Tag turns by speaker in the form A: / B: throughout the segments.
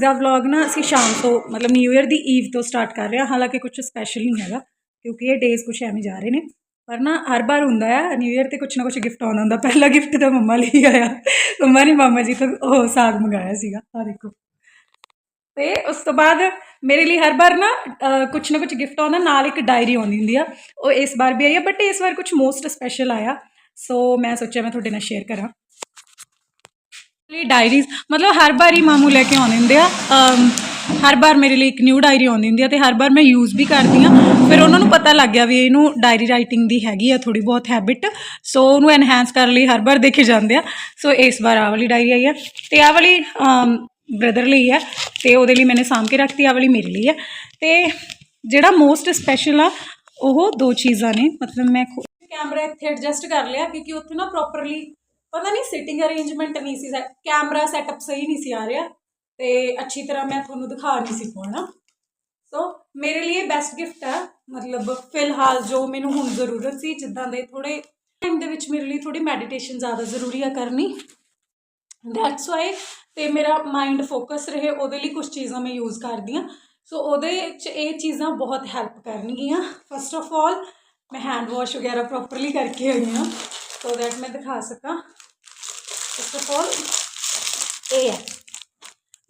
A: ਦਾ vlog ਨਾ ਅਸੀਂ ਸ਼ਾਮ ਤੋਂ, ਮਤਲਬ ਨਿਊ ਇਅਰ ਦੀ ਈਵ ਤੋਂ ਸਟਾਰਟ ਕਰ ਰਹੇ ਹਾਂ। ਹਾਲਾਂਕਿ ਕੁਝ ਸਪੈਸ਼ਲ ਨਹੀਂ ਹੈਗਾ, ਕਿਉਂਕਿ ਇਹ ਡੇਜ਼ ਕੁਝ ਐਵੇਂ ਜਾ ਰਹੇ ਨੇ। ਪਰ ਨਾ ਹਰ ਵਾਰ ਹੁੰਦਾ ਆ ਨਿਊ ਇਅਰ ਤੇ ਕੁਝ ਨਾ ਕੁਝ ਗਿਫਟ ਆਉਂਦਾ ਹੁੰਦਾ, ਪਹਿਲਾ ਗਿਫਟ ਤਾਂ ਮੰਮਾ ਲਈ ਆਇਆ। ਮੰਮਾ ਨੇ ਮਾਮਾ ਜੀ ਤੋਂ ਉਹ ਸਾਗ ਮੰਗਾਇਆ ਸੀਗਾ। ਆ ਦੇਖੋ। ਤੇ ਉਸ ਤੋਂ ਬਾਅਦ ਮੇਰੇ ਲਈ ਹਰ ਵਾਰ ਨਾ ਕੁਝ ਨਾ ਕੁਝ ਗਿਫਟ ਆਉਂਦਾ, ਨਾਲ ਇੱਕ ਡਾਇਰੀ ਆਉਂਦੀ ਹੁੰਦੀ ਆ। ਉਹ ਇਸ ਵਾਰ ਵੀ ਆਈ ਆ ਬਟ ਇਸ ਵਾਰ ਕੁਝ ਮੋਸਟ ਸਪੈਸ਼ਲ ਆਇਆ। ਸੋ ਮੈਂ ਸੋਚਿਆ ਮੈਂ ਤੁਹਾਡੇ ਨਾਲ ਸ਼ੇਅਰ ਕਰਾਂ। ਲਈ ਡਾਇਰੀਜ਼ ਮਤਲਬ ਹਰ ਵਾਰ ਹੀ ਮਾਮੂ ਲੈ ਕੇ ਆਉਂਦੇ ਹੁੰਦੇ ਆ ਅਮ, ਹਰ ਵਾਰ ਮੇਰੇ ਲਈ ਇੱਕ ਨਿਊ ਡਾਇਰੀ ਆਉਂਦੀ ਹੁੰਦੀ ਆ ਤੇ ਹਰ ਵਾਰ ਮੈਂ ਯੂਜ਼ ਵੀ ਕਰਦੀ ਆ ਫਿਰ ਉਹਨਾਂ ਨੂੰ ਪਤਾ ਲੱਗ ਗਿਆ ਵੀ ਇਹਨੂੰ ਡਾਇਰੀ ਰਾਈਟਿੰਗ ਦੀ ਹੈਗੀ ਆ ਥੋੜੀ ਬਹੁਤ ਹੈਬਿਟ ਸੋ ਉਹਨੂੰ ਐਨਹਾਂਸ ਕਰਨ ਲਈ ਹਰ ਵਾਰ ਦੇਖੇ ਜਾਂਦੇ ਆ ਸੋ ਇਸ ਵਾਰ ਆਹ ਵਾਲੀ ਡਾਇਰੀ ਆਈ ਆ ਤੇ ਆਹ ਵਾਲੀ ਬ੍ਰਦਰ ਲਈ ਆ ਤੇ ਉਹਦੇ ਲਈ ਮੈਨੇ ਸਾਂਭ ਕੇ ਰੱਖਤੀ ਆਹ ਵਾਲੀ ਮੇਰੇ ਲਈ ਆ ਤੇ ਜਿਹੜਾ ਮੋਸਟ ਸਪੈਸ਼ਲ ਆ ਉਹ ਦੋ ਚੀਜ਼ਾਂ ਨੇ ਮਤਲਬ ਮੈਂ ਕੈਮਰਾ ਇੱਥੇ ਐਡਜਸਟ ਕਰ ਲਿਆ ਕਿਉਂਕਿ ਉੱਥੇ ਨਾ ਪ੍ਰੋਪਰਲੀ ਪਤਾ ਨਹੀਂ ਸਿਟਿੰਗ ਅਰੇਂਜਮੈਂਟ ਨਹੀਂ ਸੀ ਕੈਮਰਾ ਸੈਟਅਪ ਸਹੀ ਨਹੀਂ ਸੀ ਆ ਰਿਹਾ ਤੇ ਅੱਛੀ ਤਰ੍ਹਾਂ ਮੈਂ ਤੁਹਾਨੂੰ ਦਿਖਾ ਨਹੀਂ ਸੀ ਪਾਉਣਾ ਸੋ ਮੇਰੇ ਲਈ ਬੈਸਟ ਗਿਫਟ ਹੈ ਮਤਲਬ ਫਿਲਹਾਲ ਜੋ ਮੈਨੂੰ ਹੁਣ ਜ਼ਰੂਰਤ ਸੀ, ਜਿੱਦਾਂ ਦੇ ਥੋੜੇ ਟਾਈਮ ਦੇ ਵਿੱਚ ਮੇਰੇ ਲਈ ਥੋੜੀ ਮੈਡੀਟੇਸ਼ਨ ਜ਼ਿਆਦਾ ਜ਼ਰੂਰੀ ਆ ਕਰਨੀ। ਦੈਟਸ ਵਾਈ ਤੇ ਮੇਰਾ ਮਾਈਂਡ ਫੋਕਸ ਰਹੇ, ਉਹਦੇ ਲਈ ਕੁਝ ਚੀਜ਼ਾਂ ਮੈਂ ਯੂਜ਼ ਕਰਦੀ ਹਾਂ ਸੋ ਉਹਦੇ ਚ ਇਹ ਚੀਜ਼ਾਂ ਬਹੁਤ ਹੈਲਪ ਕਰਨਗੀਆਂ। ਫਸਟ ਆਫ ਆਲ ਮੈਂ ਹੈਂਡ ਵਾਸ਼ ਵਗੈਰਾ ਪ੍ਰੋਪਰਲੀ ਕਰਕੇ ਆਈ ਹਾਂ ਸੋ ਦੈਟ ਮੈਂ ਦਿਖਾ ਸਕਾਂ। ਫਸਟ ਇਹ ਹੈ।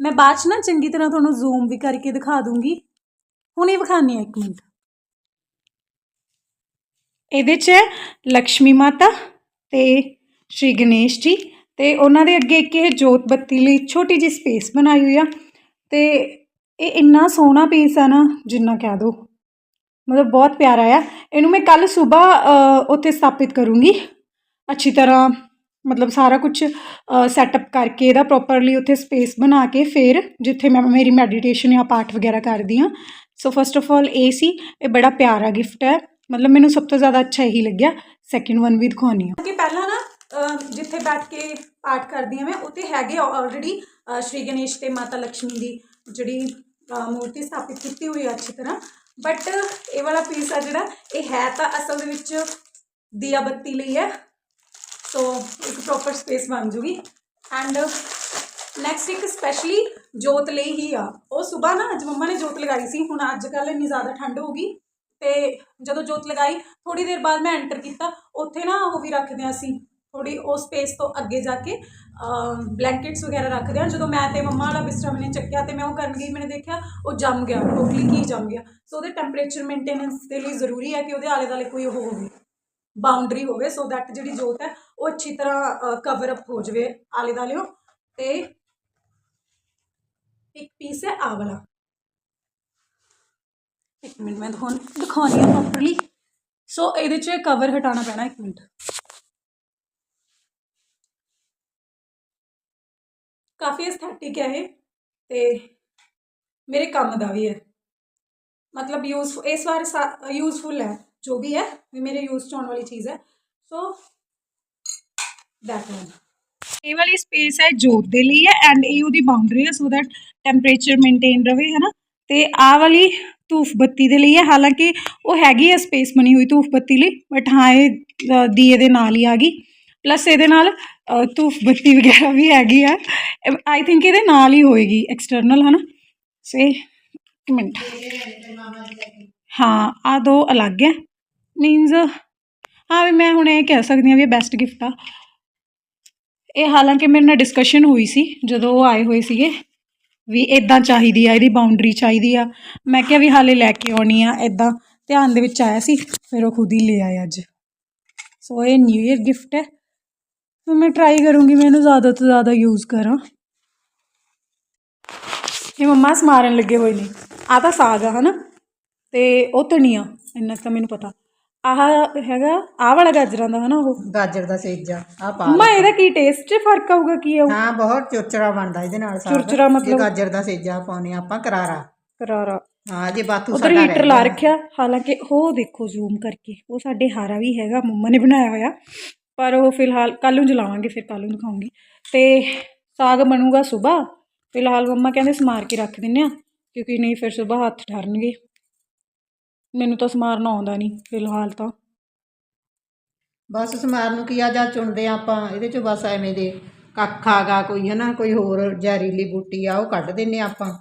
A: ਮੈਂ ਬਾਅਦ 'ਚ ਨਾ ਚੰਗੀ ਤਰ੍ਹਾਂ ਤੁਹਾਨੂੰ ਜ਼ੂਮ ਵੀ ਕਰਕੇ ਦਿਖਾ ਦੂੰਗੀ। ਹੁਣ ਇਹ ਵਿਖਾਣੀ ਆ ਇੱਕ ਮਿੰਟ। ਇਹਦੇ 'ਚ ਹੈ ਲక్ష్ਮੀ ਮਾਤਾ ਤੇ ਸ਼੍ਰੀ ਗਣੇਸ਼ ਜੀ ਤੇ ਉਹਨਾਂ ਦੇ ਅੱਗੇ ਇੱਕ ਇਹ ਜੋਤ ਬੱਤੀ ਲਈ ਛੋਟੀ ਜਿਹੀ ਸਪੇਸ ਬਣਾਈ ਹੋਈ ਆ। ਤੇ ਇਹ ਇੰਨਾ ਸੋਹਣਾ ਪੀਸ ਆ ਨਾ, ਜਿੰਨਾ ਕਹਿ ਦੋ। ਮਤਲਬ ਬਹੁਤ ਪਿਆਰਾ ਆ। ਇਹਨੂੰ ਮੈਂ ਕੱਲ ਸਵੇਰ ਉੱਥੇ ਸਥਾਪਿਤ ਕਰੂੰਗੀ। ਅੱਛੀ ਤਰ੍ਹਾਂ ਮਤਲਬ ਸਾਰਾ ਕੁਝ ਸੈਟਅਪ ਕਰਕੇ ਇਹਦਾ ਪ੍ਰੋਪਰਲੀ ਉੱਥੇ ਸਪੇਸ ਬਣਾ ਕੇ ਫਿਰ ਜਿੱਥੇ ਮੈਂ ਮੇਰੀ ਮੈਡੀਟੇਸ਼ਨ ਜਾਂ ਪਾਠ ਵਗੈਰਾ ਕਰਦੀ ਹਾਂ। ਸੋ ਫਸਟ ਆਫ ਆਲ ਇਹ ਸੀ, ਇਹ ਬੜਾ ਪਿਆਰਾ ਗਿਫਟ ਹੈ। ਮਤਲਬ ਮੈਨੂੰ ਸਭ ਤੋਂ ਜ਼ਿਆਦਾ ਅੱਛਾ ਇਹੀ ਲੱਗਿਆ। ਸੈਕਿੰਡ ਵਨ ਵੀ ਦਿਖਾਉਣੀ ਆ। ਕਿ ਪਹਿਲਾਂ ਨਾ ਜਿੱਥੇ ਬੈਠ ਕੇ ਪਾਠ ਕਰਦੀ ਹਾਂ ਮੈਂ, ਉੱਥੇ ਹੈਗੇ ਆਲਰੇਡੀ ਸ਼੍ਰੀ ਗਣੇਸ਼ ਤੇ ਮਾਤਾ ਲక్ష్ਮੀ ਦੀ ਜਿਹੜੀ ਮੂਰਤੀ ਸਥਾਪਿਤ ਕੀਤੀ ਹੋਈ ਆ ਅੱਛੀ ਤਰ੍ਹਾਂ। ਬਟ ਇਹ ਵਾਲਾ ਪੀਸ ਆ ਜਿਹੜਾ, ਇਹ ਹੈ ਤਾਂ ਅਸਲ ਦੇ ਵਿੱਚ ਦੀਆ ਬੱਤੀ ਲਈ ਹੈ। ਸੋ ਇੱਕ ਪ੍ਰੋਪਰ ਸਪੇਸ ਬਣ ਜੂਗੀ। ਐਂਡ ਨੈਕਸਟ ਇੱਕ ਸਪੈਸ਼ਲੀ ਜੋਤ ਲਈ ਹੀ ਆ। ਉਹ ਸਵੇਰ ਨਾ, ਅੱਜ ਮੰਮਾ ਨੇ ਜੋਤ ਲਗਾਈ ਸੀ। ਹੁਣ ਅੱਜ ਕੱਲ੍ਹ ਇੰਨੀ ਜ਼ਿਆਦਾ ਠੰਡ ਹੋ ਗਈ। ਤੇ ਜਦੋਂ ਜੋਤ ਲਗਾਈ ਥੋੜੀ ਦੇਰ ਬਾਅਦ ਮੈਂ ਐਂਟਰ ਕੀਤਾ। ਉੱਥੇ ਨਾ ਉਹ ਵੀ ਰੱਖਦੇ ਹਾਂ ਅਸੀਂ। ਥੋੜੀ ਉਹ ਸਪੇਸ ਤੋਂ ਅੱਗੇ ਜਾ ਕੇ ਬਲੈਂਕਟਸ ਵਗੈਰਾ ਰੱਖਦੇ ਹਾਂ ਜਦੋਂ ਮੈਂ ਤੇ ਮੰਮਾ ਵਾਲਾ ਬਿਸਤਰਾ ਮੈਨੇ ਚੱਕਿਆ ਤੇ ਮੈਂ ਉਹ ਕਰਨ ਗਈ, ਮੈਨੇ ਦੇਖਿਆ ਉਹ ਜੰਮ ਗਿਆ। ਟੋਟਲੀ ਕੀ ਜੰਮ ਗਿਆ। ਸੋ ਉਹਦੇ ਟੈਂਪਰੇਚਰ ਮੇਨਟੇਨੈਂਸ ਦੇ ਲਈ ਜ਼ਰੂਰੀ ਹੈ ਕਿ ਉਹਦੇ ਆਲੇ ਦੁਆਲੇ ਕੋਈ ਉਹ ਹੋਵੇ। ਬਾਉਂਡਰੀ ਹੋਵੇ ਸੋ ਦੈਟ ਜਿਹੜੀ ਜੋਤ ਹੈ, ਉਹ ਅੱਛੀ ਤਰ੍ਹਾਂ ਕਵਰ ਅਪ ਹੋ ਜਾਵੇ, ਆਲੇ ਦੁਆਲਿਓ ਤੇ ਇੱਕ ਪੀਸ ਹੈ ਆਹ ਵਾਲਾ। ਇੱਕ ਮਿੰਟ, ਮੈਂ ਤੁਹਾਨੂੰ ਦਿਖਾਉਣੀ ਹੈ ਪ੍ਰੋਪਰਲੀ ਸੋ ਇਹਦੇ 'ਚ ਕਵਰ ਹਟਾਉਣਾ ਪੈਣਾ, ਇੱਕ ਮਿੰਟ। ਕਾਫੀ ਐਸਥੈਟਿਕ ਹੈ ਇਹ, ਤੇ ਮੇਰੇ ਕੰਮ ਦਾ ਵੀ ਹੈ। ਮਤਲਬ ਯੂਜ਼ ਇਸ ਵਾਰ ਯੂਜ਼ਫੁਲ ਹੈ। ਜੋ ਵੀ ਹੈ ਵੀ ਮੇਰੇ ਯੂਜ਼ 'ਚ ਆਉਣ ਵਾਲੀ ਚੀਜ਼ ਹੈ ਸੋ ਦੈਟ ਵਨ ਇਹ ਵਾਲੀ ਸਪੇਸ ਹੈ ਜੋਤ ਦੇ ਲਈ ਹੈ ਐਂਡ ਇਹ ਉਹਦੀ ਬਾਉਂਡਰੀ ਹੈ ਸੋ ਦੈਟ ਟੈਂਪਰੇਚਰ ਮੇਨਟੇਨ ਰਵੇ ਹੈ ਨਾ ਤੇ ਆਹ ਵਾਲੀ ਧੂਫ ਬੱਤੀ ਦੇ ਲਈ ਹੈ ਹਾਲਾਂਕਿ ਉਹ ਹੈਗੀ ਹੈ ਸਪੇਸ ਬਣੀ ਹੋਈ ਧੂਫ ਬੱਤੀ ਲਈ ਬਟ ਹਾਂ ਇਹ ਅ, ਦੀਏ ਦੇ ਨਾਲ ਹੀ ਆ ਗਈ ਪਲੱਸ ਇਹਦੇ ਨਾਲ ਅ, ਧੂਫ ਬੱਤੀ ਵਗੈਰਾ ਵੀ ਹੈਗੀ ਆ ਆਈ ਥਿੰਕ ਇਹਦੇ ਨਾਲ ਹੀ ਹੋਏਗੀ ਐਕਸਟਰਨਲ ਹੈ ਨਾ ਸੇ ਇੱਕ ਮਿੰਟ ਹਾਂ ਆ ਦੋ ਅਲੱਗ ਹੈ ਮੀਨਸ ਹਾਂ ਵੀ ਮੈਂ ਹੁਣ ਇਹ ਕਹਿ ਸਕਦੀ ਹਾਂ ਵੀ ਇਹ ਬੈਸਟ ਗਿਫਟ ਆ। ਇਹ ਹਾਲਾਂਕਿ ਮੇਰੇ ਨਾਲ ਡਿਸਕਸ਼ਨ ਹੋਈ ਸੀ, ਜਦੋਂ ਉਹ ਆਏ ਹੋਏ ਸੀਗੇ, ਵੀ ਇਦਾਂ ਚਾਹੀਦੀ ਆ, ਇਹਦੀ ਬਾਉਂਡਰੀ ਚਾਹੀਦੀ ਆ। ਮੈਂ ਕਿਹਾ ਵੀ ਹਾਲੇ ਲੈ ਕੇ ਆਉਣੀ ਆ ਇਦਾਂ ਧਿਆਨ ਦੇ ਵਿੱਚ ਆਇਆ ਸੀ, ਫਿਰ ਉਹ ਖੁਦ ਹੀ ਲੈ ਆਏ ਅੱਜ। ਸੋ ਇਹ ਨਿਊ ਇਅਰ ਗਿਫਟ ਹੈ। ਫਿਰ ਮੈਂ ਟਰਾਈ ਕਰੂੰਗੀ, ਮੈਂ ਇਹਨੂੰ ਜ਼ਿਆਦਾ ਤੋਂ ਜ਼ਿਆਦਾ ਯੂਜ਼ ਕਰਾਂ। ਇਹ ਮੰਮਾ ਸਮਾਰਨ ਲੱਗੇ ਹੋਏ ਨੇ। ਆ ਤਾਂ ਸਾਗ ਆ, ਹਨਾ? ਤੇ ਉਹ ਧਨੀਆ, ਇੰਨਾ ਤਾਂ ਮੈਨੂੰ ਪਤਾ। ਆਹ ਹੈਗਾ ਆਹ ਵਾਲਾ ਗਾਜਰਾਂ ਦਾ ਹਨਾ ਉਹ?
B: ਗਾਜਰ ਦਾ ਸੇਜਾ ਆ ਪਾ
A: ਮੰਮਾ ਇਹਦਾ ਕੀ ਟੇਸਟ 'ਚ ਫ਼ਰਕ ਆਊਗਾ ਕੀ ਆਊ?
B: ਹਾਂ ਬਹੁਤ ਚੁਰਚਰਾ ਬਣਦਾ ਇਹਦੇ ਨਾਲ ਸਾਗ
A: ਚੁਰਚਰਾ
B: ਜੇ
A: ਮਤਲਬ?
B: ਗਾਜਰ ਦਾ ਸੇਜਾ ਪਾਉਨੇ ਆਪਾਂ ਕਰਾਰਾ।
A: ਕਰਾਰਾ।
B: ਹਾਂ ਜੇ ਬਾਤੂ
A: ਉਧਰ ਹੀਟਰ ਲਾ ਰੱਖਿਆ ਹਾਲਾਂਕਿ ਉਹ ਦੇਖੋ ਜ਼ੂਮ ਕਰਕੇ ਉਹ ਸਾਡੇ ਹਾਰਾ ਵੀ ਹੈਗਾ ਮੰਮਾ ਨੇ ਬਣਾਇਆ ਹੋਇਆ। ਪਰ ਉਹ ਫਿਲਹਾਲ ਕੱਲ ਨੂੰ ਜਲਾਵਾਂਗੇ ਫਿਰ ਕੱਲ ਨੂੰ ਦਿਖਾਉਂਗੀ। ਤੇ ਸਾਗ ਬਣੂਗਾ ਸਵੇਰ ਫਿਲਹਾਲ ਮੰਮਾ ਕਹਿੰਦੇ ਸਮਾਰ ਕੇ ਰੱਖ ਦਿੰਨੇ ਆ ਕਿਉਂਕਿ ਨਹੀਂ ਫਿਰ ਸਵੇਰ ਹੱਥ ਠਰਨਗੇ। ਮੈਨੂੰ ਤਾਂ ਸਮਾਰਨਾ ਆਉਂਦਾ ਨਹੀਂ ਫਿਲਹਾਲ ਤਾਂ।
B: ਬਸ ਸਮਾਰ ਨੂੰ ਕੀ ਆ ਜਾਂ ਚੁਣਦੇ ਆ ਆਪਾਂ ਇਹਦੇ ਚੋਂ ਬਸ ਐਵੇਂ ਦੇ ਕੱਖਾ ਗਾ ਕੋਈ ਹੈ ਨਾ ਕੋਈ ਹੋਰ ਜ਼ਹਿਰੀਲੀ ਬੂਟੀ ਆ ਉਹ ਕੱਢ ਦਿੰਨੇ ਆ ਆਪਾਂ।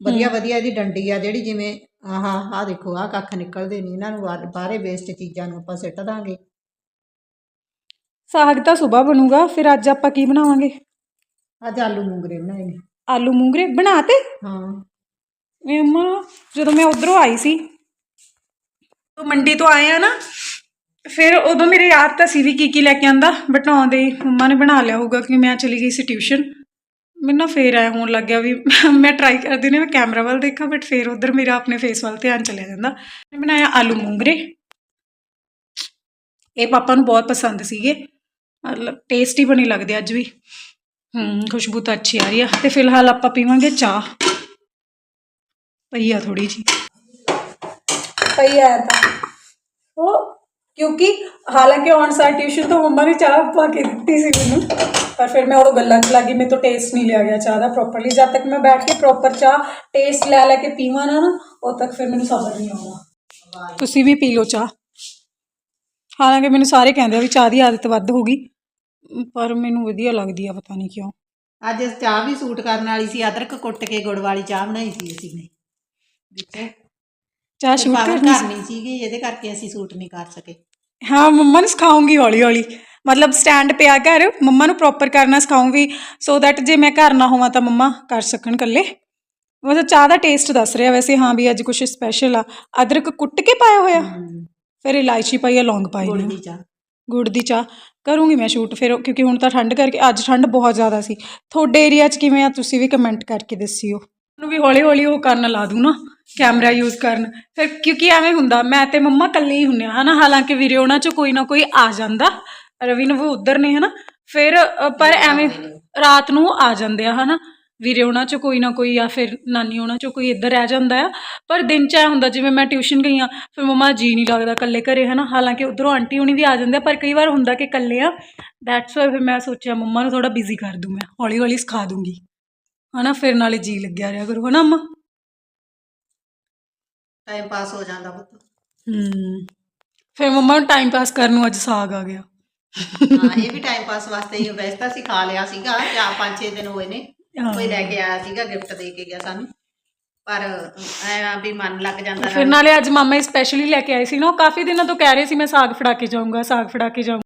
B: ਵਧੀਆ ਵਧੀਆ ਇਹਦੀ ਡੰਡੀ ਆ ਜਿਹੜੀ ਜਿਵੇਂ ਆਹ ਆਹ ਦੇਖੋ ਆਹ ਕੱਖ ਨਿਕਲਦੇ ਨਹੀਂ ਇਹਨਾਂ ਨੂੰ ਬਾਹਰ- ਬਾਹਰੇ ਵੇਸਟ ਚੀਜ਼ਾਂ ਨੂੰ ਆਪਾਂ ਸਿੱਟ ਦਾਂਗੇ।
A: ਸਾਗ ਤਾਂ ਸਵੇਰ ਬਣੂਗਾ ਫਿਰ ਅੱਜ ਆਪਾਂ ਕੀ ਬਣਾਵਾਂਗੇ?
B: ਅੱਜ ਆਲੂ ਮੂੰਗਰੇ ਬਣਾਏ ਨੇ।
A: ਆਲੂ ਮੂੰਗਰੇ ਬਣਾਤੇ
B: ਹਾਂ।
A: ਵੀ ਅੰਮਾ ਜਦੋਂ ਮੈਂ ਉਧਰੋਂ ਆਈ ਸੀ ਤੋਂ ਮੰਡੀ ਤੋਂ ਆਏ ਆ ਨਾ, ਫਿਰ ਉਦੋਂ ਮੇਰੇ ਯਾਦ ਤਾਂ ਸੀ ਵੀ ਕੀ ਕੀ ਲੈ ਕੇ ਆਂਦਾ ਬਟ ਆਉਂਦੇ ਹੀ ਮੰਮਾ ਨੇ ਬਣਾ ਲਿਆ ਹੋਊਗਾ ਕਿ ਮੈਂ ਚਲੀ ਗਈ ਸੀ ਟਿਊਸ਼ਨ ਮੈਨੂੰ ਨਾ ਫੇਰ ਆਇਆ ਹੋਣ ਲੱਗ ਗਿਆ ਵੀ ਮੈਂ ਟਰਾਈ ਕਰਦੀ ਨੇ ਮੈਂ ਕੈਮਰਾ ਵੱਲ ਦੇਖਾਂ ਬਟ ਫੇਰ ਉਧਰ ਮੇਰਾ ਆਪਣੇ ਫੇਸ ਵੱਲ ਧਿਆਨ ਚਲਿਆ ਜਾਂਦਾ। ਮੈਂ ਬਣਾਇਆ ਆਲੂ ਮੂੰਗਰੇ। ਇਹ ਪਾਪਾ ਨੂੰ ਬਹੁਤ ਪਸੰਦ ਸੀਗੇ। ਮਤਲਬ ਟੇਸਟੀ ਬਣੀ ਲੱਗਦੇ ਅੱਜ ਵੀ। ਹੂੰ, ਖੁਸ਼ਬੂ ਤਾਂ ਅੱਛੀ ਆ ਰਹੀ ਆ। ਤੇ ਫਿਲਹਾਲ ਆਪਾਂ ਪੀਵਾਂਗੇ ਚਾਹ। ਪਈ ਆ ਥੋੜੀ ਜੀ ਪਈ ਆ ਤਾਂ। ਉਹ ਕਿਉਂਕਿ ਹਾਲਾਂਕਿ ਔਨ ਸਾਰ ਟਿਊਸ਼ਨ ਤੋਂ ਮੰਮਾ ਨੇ ਚਾਹ ਪਾ ਕੇ ਦਿੱਤੀ ਸੀ ਮੈਨੂੰ ਪਰ ਫਿਰ ਮੈਂ ਉਹ ਗੱਲਾਂ 'ਚ ਲੱਗੀ ਮੇਰੇ ਤੋਂ ਟੇਸਟ ਨਹੀਂ ਲਿਆ ਗਿਆ ਚਾਹ ਦਾ ਪ੍ਰੋਪਰਲੀ ਜਦ ਤੱਕ ਮੈਂ ਬੈਠ ਕੇ ਪ੍ਰੋਪਰ ਚਾਹ ਟੇਸਟ ਲੈ ਲੈ ਕੇ ਪੀਵਾਂ ਨਾ ਨਾ ਉਦ ਤੱਕ ਫਿਰ ਮੈਨੂੰ ਸਬਰ ਨਹੀਂ ਆਉਣਾ ਤੁਸੀਂ ਵੀ ਪੀ ਲਓ ਚਾਹ। ਹਾਲਾਂਕਿ ਮੈਨੂੰ ਸਾਰੇ ਕਹਿੰਦੇ ਆ ਵੀ ਚਾਹ ਦੀ ਆਦਤ ਵੱਧ ਹੋ ਗਈ ਪਰ ਮੈਨੂੰ ਵਧੀਆ ਲੱਗਦੀ ਆ ਪਤਾ ਨਹੀਂ ਕਿਉਂ।
B: ਅੱਜ ਚਾਹ ਵੀ ਸੂਟ ਕਰਨ ਵਾਲੀ ਸੀ ਅਦਰਕ ਕੁੱਟ ਕੇ ਗੁੜ ਵਾਲੀ ਚਾਹ ਬਣਾਈ ਸੀ ਅਸੀਂ ਨੇ ਵਿੱਚ
A: ਚਾਹ ਸ਼ੂਟ ਕਰਨੀ ਸੀ।
B: ਕਰਨੀ ਸੀਗੀ ਇਹਦੇ ਕਰਕੇ ਅਸੀਂ ਸੂਟ ਨਹੀਂ ਕਰ ਸਕੇ।
A: ਹਾਂ ਮੰਮਾ ਨੂੰ ਸਿਖਾਉਂਗੀ ਹੌਲੀ ਹੌਲੀ ਮਤਲਬ ਸਟੈਂਡ ਪਿਆ ਘਰ ਮੰਮਾ ਨੂੰ ਪ੍ਰੋਪਰ ਕਰਨਾ ਸਿਖਾਉਂਗੀ ਸੋ ਦੈਟ ਜੇ ਮੈਂ ਘਰ ਨਾ ਹੋਵਾਂ ਤਾਂ ਮੰਮਾ ਕਰ ਸਕਣ ਇਕੱਲੇ। ਮਤਲਬ ਚਾਹ ਦਾ ਟੇਸਟ ਦੱਸ ਰਿਹਾ ਵੈਸੇ ਹਾਂ ਵੀ ਅੱਜ ਕੁਝ ਸਪੈਸ਼ਲ ਆ। ਅਦਰਕ ਕੁੱਟ ਕੇ ਪਾਇਆ ਹੋਇਆ? ਫਿਰ ਇਲਾਇਚੀ ਪਾਈ ਆ ਲੌਂਗ ਪਾਈ
B: ਗੁੜ ਦੀ ਚਾਹ।
A: ਗੁੜ ਦੀ ਚਾਹ। ਕਰੂੰਗੀ ਮੈਂ ਸ਼ੂਟ ਫਿਰ ਉਹ- ਕਿਉਂਕਿ ਹੁਣ ਤਾਂ ਠੰਡ ਕਰਕੇ ਅੱਜ ਠੰਡ ਬਹੁਤ ਜ਼ਿਆਦਾ ਸੀ। ਤੁਹਾਡੇ ਏਰੀਆ 'ਚ ਕਿਵੇਂ ਆ ਤੁਸੀਂ ਵੀ ਕਮੈਂਟ ਕਰਕੇ ਦੱਸਿਓ। ਨੂੰ ਵੀ ਹੌਲੀ ਹੌਲੀ ਉਹ ਕਰਨ ਲਾ ਦੂੰ ਨਾ। ਕੈਮਰਾ ਯੂਜ਼ ਕਰਨ। ਫਿਰ ਕਿਉਂਕਿ ਐਵੇਂ ਹੁੰਦਾ ਮੈਂ ਤੇ ਮੰਮਾ ਇਕੱਲੇ ਹੀ ਹੁੰਨੇ ਆ ਹਨਾ? ਹਾਲਾਂਕਿ ਵੀਰੇ ਉਹਨਾਂ 'ਚ ਕੋਈ ਨਾ ਕੋਈ ਆ ਜਾਂਦਾ। ਰਵੀ ਨੂੰ ਉਹ ਉਧਰ ਨੇ ਹਨਾ? ਫਿਰ ਅ, ਪਰ ਐਵੇਂ ਰਾਤ ਨੂੰ ਆ ਜਾਂਦੇ ਆ ਹਨਾ? ਵੀਰੇ ਉਹਨਾਂ 'ਚ ਕੋਈ ਨਾ ਕੋਈ ਜਾਂ ਫਿਰ ਨਾਨੀ ਉਹਨਾਂ 'ਚ ਕੋਈ ਇੱਧਰ ਰਹਿ ਜਾਂਦਾ ਆ। ਪਰ ਦਿਨ 'ਚ ਐ ਹੁੰਦਾ ਜਿਵੇਂ ਮੈਂ ਟਿਊਸ਼ਨ ਗਈ ਆ ਫਿਰ ਮੰਮਾ ਜੀ ਨਹੀਂ ਲੱਗਦਾ ਇਕੱਲੇ ਘਰੇ ਹਨਾ? ਹਾਲਾਂਕਿ ਉਧਰੋਂ ਆਂਟੀ ਹੁਣੀ ਵੀ ਆ ਜਾਂਦੇ ਆ ਪਰ ਕਈ ਵਾਰ ਹੁੰਦਾ ਕਿ ਇਕੱਲੇ ਆ। ਦੈਟਸ ਵਾਈ ਫਿਰ ਮੈਂ ਸੋਚਿਆ ਮੰਮਾ ਨੂੰ ਥੋੜਾ ਬਿਜ਼ੀ ਕਰ ਦੂੰ ਮੈਂ ਹੌਲੀ ਹੌਲੀ ਸਿਖਾ ਦੂੰਗੀ। ਹਨਾ? ਫਿਰ ਨਾਲੇ ਜੀ ਲੱਗਿਆ ਰਿਹਾ ਕਰੂ ਹਨਾ ਅੰਮਾ?
B: ਟਾਈਮ ਪਾਸ ਹੋ ਜਾਂਦਾ ਪੁੱਤ।
A: ਹੂੰ ਫਿਰ ਮੰਮਾ ਨੂੰ ਟਾਈਮ ਪਾਸ ਕਰਨ ਨੂੰ ਅੱਜ ਸਾਗ ਆ ਗਿਆ।
B: ਹਾਂ ਇਹ ਵੀ ਟਾਈਮ ਪਾਸ ਵਾਸਤੇ ਹੀ ਵੈਸੇ ਤਾਂ ਅਸੀਂ ਖਾ ਲਿਆ ਸੀਗਾ ਚਾਰ ਪੰਜ ਛੇ ਦਿਨ ਹੋਏ ਨੇ।
A: ਹਾਂ।
B: ਕੋਈ ਲੈ ਕੇ ਆਇਆ ਸੀਗਾ ਗਿਫਟ ਦੇ ਕੇ ਗਿਆ ਸਾਨੂੰ। ਪਰ ਐ ਆ ਵੀ ਮਨ ਲੱਗ ਜਾਂਦਾ
A: ਫਿਰ ਨਾਲੇ। ਅੱਜ ਮਾਮਾ ਸਪੈਸ਼ਲੀ ਲੈ ਕੇ ਆਏ ਸੀ ਨਾ ਉਹ ਕਾਫੀ ਦਿਨਾਂ ਤੋਂ ਕਹਿ ਰਹੇ ਸੀ ਮੈਂ ਸਾਗ ਫੜਾ ਕੇ ਜਾਊਂਗਾ ਸਾਗ ਫੜਾ ਕੇ ਜਾਊਂਗਾ।